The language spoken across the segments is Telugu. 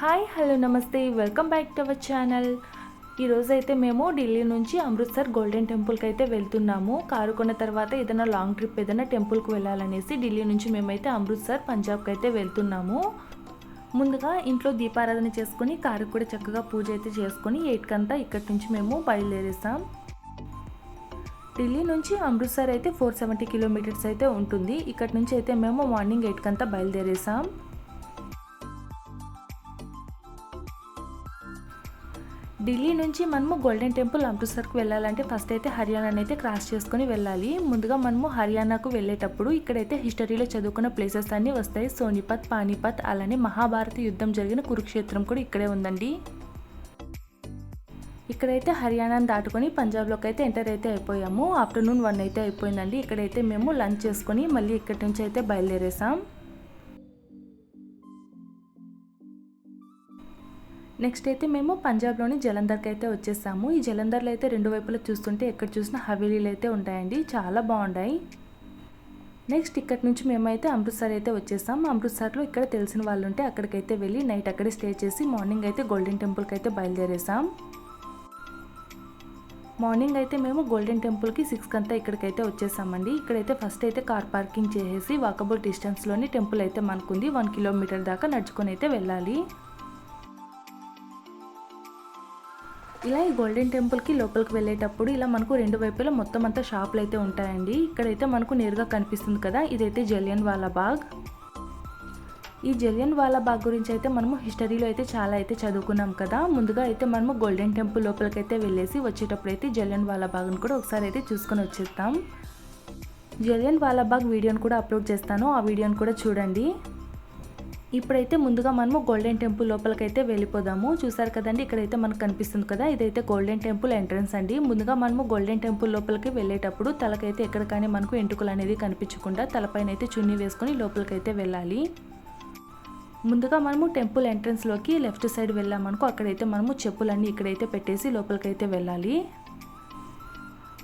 హాయ్ హలో నమస్తే welcome back to our channel. ఈరోజు అయితే మేము ఢిల్లీ నుంచి అమృత్సర్ గోల్డెన్ టెంపుల్కి అయితే వెళ్తున్నాము. కారు కొన్న తర్వాత ఏదైనా లాంగ్ ట్రిప్ ఏదైనా టెంపుల్కి వెళ్ళాలనేసి ఢిల్లీ నుంచి మేమైతే అమృత్సర్ పంజాబ్కి అయితే వెళ్తున్నాము. ముందుగా ఇంట్లో దీపారాధన చేసుకొని కారు కూడా చక్కగా పూజ అయితే చేసుకొని ఎయిట్కి అంతా ఇక్కడి నుంచి మేము బయలుదేరేసాం. ఢిల్లీ నుంచి అమృత్సర్ అయితే ఫోర్ సెవెంటీ కిలోమీటర్స్ అయితే ఉంటుంది. ఇక్కడి నుంచి అయితే మేము మార్నింగ్ ఎయిట్కంతా బయలుదేరేసాం. ఢిల్లీ నుంచి మనము గోల్డెన్ టెంపుల్ అమృత్సర్కి వెళ్ళాలంటే ఫస్ట్ అయితే హర్యానాని అయితే క్రాస్ చేసుకొని వెళ్ళాలి. ముందుగా మనము హర్యానాకు వెళ్ళేటప్పుడు ఇక్కడైతే హిస్టరీలో చదువుకున్న ప్లేసెస్ అన్నీ వస్తాయి. సోనిపత్ పానీపత్ అలానే మహాభారత యుద్ధం జరిగిన కురుక్షేత్రం కూడా ఇక్కడే ఉందండి. ఇక్కడైతే హర్యానాని దాటుకొని పంజాబ్లోకి అయితే ఎంటర్ అయితే అయిపోయాము. ఆఫ్టర్నూన్ వన్ అయితే అయిపోయిందండి. ఇక్కడైతే మేము లంచ్ చేసుకొని మళ్ళీ ఇక్కడి నుంచి అయితే బయలుదేరేసాం. నెక్స్ట్ అయితే మేము పంజాబ్లోని జలంధర్కి అయితే వచ్చేసాము. ఈ జలంధర్లో అయితే రెండు వైపులా చూస్తుంటే ఎక్కడ చూసినా హవేలీలు అయితే ఉంటాయండి. చాలా బాగున్నాయి నెక్స్ట్ ఇక్కడ నుంచి మేమైతే అమృత్సర్ అయితే వచ్చేసాం. అమృత్సర్లో ఇక్కడ తెలిసిన వాళ్ళు ఉంటే అక్కడికైతే వెళ్ళి నైట్ అక్కడే స్టే చేసి మార్నింగ్ అయితే గోల్డెన్ టెంపుల్కి అయితే బయలుదేరేసాం. మార్నింగ్ అయితే మేము గోల్డెన్ టెంపుల్కి సిక్స్ కంతా ఇక్కడికైతే వచ్చేసామండి. ఇక్కడైతే ఫస్ట్ అయితే కార్ పార్కింగ్ చేసేసి వాకబుల్ డిస్టెన్స్లోని టెంపుల్ అయితే మనకుంది. వన్ కిలోమీటర్ దాకా నడుచుకొని అయితే వెళ్ళాలి. ఇలా ఈ గోల్డెన్ టెంపుల్కి లోపలికి వెళ్ళేటప్పుడు ఇలా మనకు రెండు వైపులా మొత్తం అంతా షాపులు అయితే ఉంటాయండి. ఇక్కడైతే మనకు నేరుగా కనిపిస్తుంది కదా ఇదైతే జలియన్ వాలా బాగ్ ఈ జలియన్ వాలా బాగ్ గురించి అయితే మనము హిస్టరీలో అయితే చాలా అయితే చదువుకున్నాం కదా. ముందుగా అయితే మనము గోల్డెన్ టెంపుల్ లోపలికి అయితే వెళ్ళేసి వచ్చేటప్పుడు అయితే జలియన్ వాలా బాగ్ని కూడా ఒకసారి అయితే చూసుకొని వచ్చేస్తాం జలియన్ వాలా బాగ్ వీడియోని కూడా అప్లోడ్ చేస్తాను ఆ వీడియోని కూడా చూడండి. ఇప్పుడైతే ముందుగా మనము గోల్డెన్ టెంపుల్ లోపలికైతే వెళ్ళిపోదాము. చూసారు కదండి ఇక్కడైతే మనకు కనిపిస్తుంది కదా ఇదైతే గోల్డెన్ టెంపుల్ ఎంట్రన్స్ అండి. ముందుగా మనము గోల్డెన్ టెంపుల్ లోపలికి వెళ్ళేటప్పుడు తలకైతే ఎక్కడ కానీ మనకు ఎంటుకలు అనేది కనిపించకుండా తలపైన అయితే చున్నీ వేసుకొని లోపలికైతే వెళ్ళాలి. ముందుగా మనము టెంపుల్ ఎంట్రన్స్లోకి లెఫ్ట్ సైడ్ వెళ్ళామనుకో అక్కడైతే మనము చెప్పులన్నీ ఇక్కడైతే పెట్టేసి లోపలికైతే వెళ్ళాలి.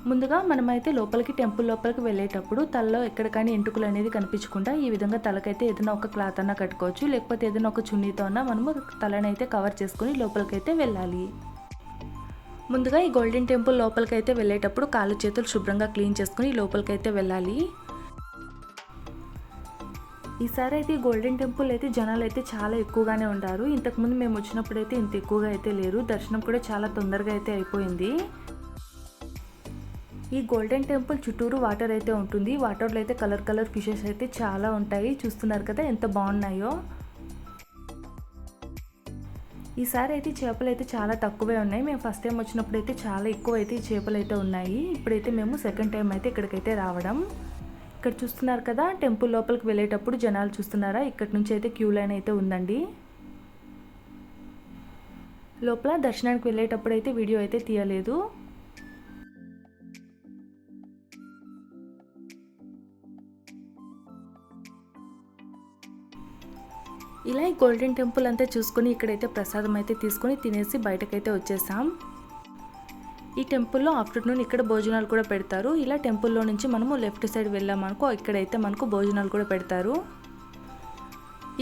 ముందుగా మనమైతే లోపలికి టెంపుల్ లోపలికి వెళ్ళేటప్పుడు తలలో ఎక్కడ కానీ ఎంటుకలు అనేది కనిపించకుండా ఈ విధంగా తలకైతే ఏదైనా ఒక క్లాత్ అన్నా కట్టుకోవచ్చు. లేకపోతే ఏదైనా ఒక చున్నీతో అన్నా మనము తలనైతే కవర్ చేసుకొని లోపలికైతే వెళ్ళాలి. ముందుగా ఈ గోల్డెన్ టెంపుల్ లోపలికైతే వెళ్ళేటప్పుడు కాళ్ళు చేతులు శుభ్రంగా క్లీన్ చేసుకుని లోపలికైతే వెళ్ళాలి. ఈసారి అయితే గోల్డెన్ టెంపుల్ అయితే జనాలు అయితే చాలా ఎక్కువగానే ఉంటారు ఇంతకుముందు మేము వచ్చినప్పుడు అయితే ఇంత ఎక్కువగా అయితే లేరు. దర్శనం కూడా చాలా తొందరగా అయితే అయిపోయింది. ఈ గోల్డెన్ టెంపుల్ చుట్టూరు వాటర్ అయితే ఉంటుంది. వాటర్లో అయితే కలర్ కలర్ ఫిషెస్ అయితే చాలా ఉంటాయి. చూస్తున్నారు కదా ఎంత బాగున్నాయో. ఈసారి అయితే చేపలు అయితే చాలా తక్కువే ఉన్నాయి. మేము ఫస్ట్ టైం వచ్చినప్పుడు అయితే చాలా ఎక్కువ అయితే చేపలు అయితే ఉన్నాయి. ఇప్పుడైతే మేము సెకండ్ టైం అయితే ఇక్కడికైతే రావడం. ఇక్కడ చూస్తున్నారు కదా టెంపుల్ లోపలికి వెళ్ళేటప్పుడు జనాలు చూస్తున్నారా? ఇక్కడ నుంచి అయితే క్యూ లైన్ అయితే ఉందండి. లోపల దర్శనానికి వెళ్ళేటప్పుడు అయితే వీడియో అయితే తీయలేదు. ఇలా ఈ గోల్డెన్ టెంపుల్ అంతా చూసుకొని ఇక్కడైతే ప్రసాదం అయితే తీసుకొని తినేసి బయటకైతే వచ్చేసాం. ఈ టెంపుల్లో ఆఫ్టర్నూన్ ఇక్కడ భోజనాలు కూడా పెడతారు. ఇలా టెంపుల్లో నుంచి మనము లెఫ్ట్ సైడ్ వెళ్ళామనుకో ఇక్కడైతే మనకు భోజనాలు కూడా పెడతారు.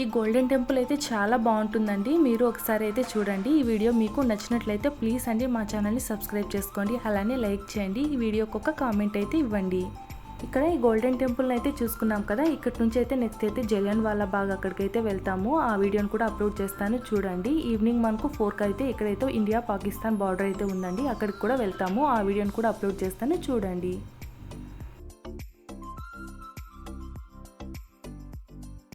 ఈ గోల్డెన్ టెంపుల్ అయితే చాలా బాగుంటుందండి. మీరు ఒకసారి అయితే చూడండి. ఈ వీడియో మీకు నచ్చినట్లయితే ప్లీజ్ అండి మా ఛానల్ని సబ్స్క్రైబ్ చేసుకోండి. అలానే లైక్ చేయండి. ఈ వీడియోకి ఒక కామెంట్ అయితే ఇవ్వండి. ఇక్కడ ఈ గోల్డెన్ టెంపుల్ అయితే చూసుకున్నాం కదా. ఇక్కడ నుంచి అయితే నెక్స్ట్ అయితే జలియన్ వాళ్ళ బాగ్ అక్కడికైతే వెళ్తాము. ఆ వీడియోని కూడా అప్లోడ్ చేస్తాను చూడండి. ఈవినింగ్ మనకు ఫోర్కి అయితే ఇక్కడైతే ఇండియా పాకిస్తాన్ బార్డర్ అయితే ఉందండి అక్కడికి కూడా వెళ్తాము. ఆ వీడియోని కూడా అప్లోడ్ చేస్తాను చూడండి.